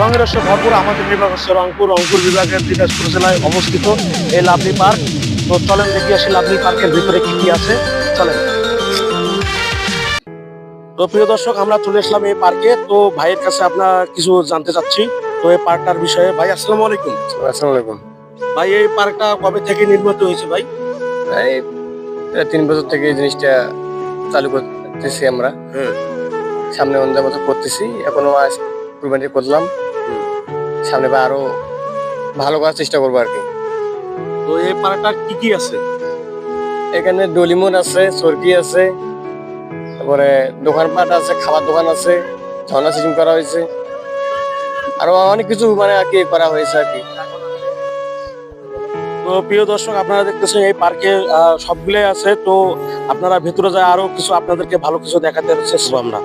রঙের রসে ভরপুর আমাদের বিভাগ হচ্ছে রংপুর রংপুর বিভাগের দিনাজপুর জেলায় অবস্থিত এই লাভলি পার্ক। তো চলেন দেখি আসি লাভলি পার্কের ভিতরে কি কি আছে। চলেন। তো প্রিয় দর্শক আমরা চলে আসলাম এই পার্কে। তো ভাইয়ের কাছে আপনার কিছু জানতে চাচ্ছি। তো এই পার্কটার বিষয়ে ভাই আসসালামু আলাইকুম। আসসালামু আলাইকুম। ভাই এই পার্কটা কবে থেকে নির্মিত হয়েছে ভাই? এই তিন বছর থেকে এই জিনিসটা চালু করতেছি আমরা। সামনে অন্য বছর করতেছি। এখনও আজ কুরবানি করলাম। সামনে বা আরও ভালো করার চেষ্টা করব আর কি। তো এই পার্কটা কি কি আছে? এখানে ডলিমন আছে সরকি আছে তারপরে দোকানপাট আছে খাবার দোকান আছে ঝর্ণা সিস্টেম করা হয়েছে। আরও অনেক কিছু মানে আর কি করা হয়েছে আর কি। তো প্রিয় দর্শক আপনারা দেখতেছেন এই পার্কে সবগুলোই আছে। তো আপনারা ভেতরে যায় আরও কিছু আপনাদেরকে ভালো কিছু দেখাতে চেষ্টা আমরা।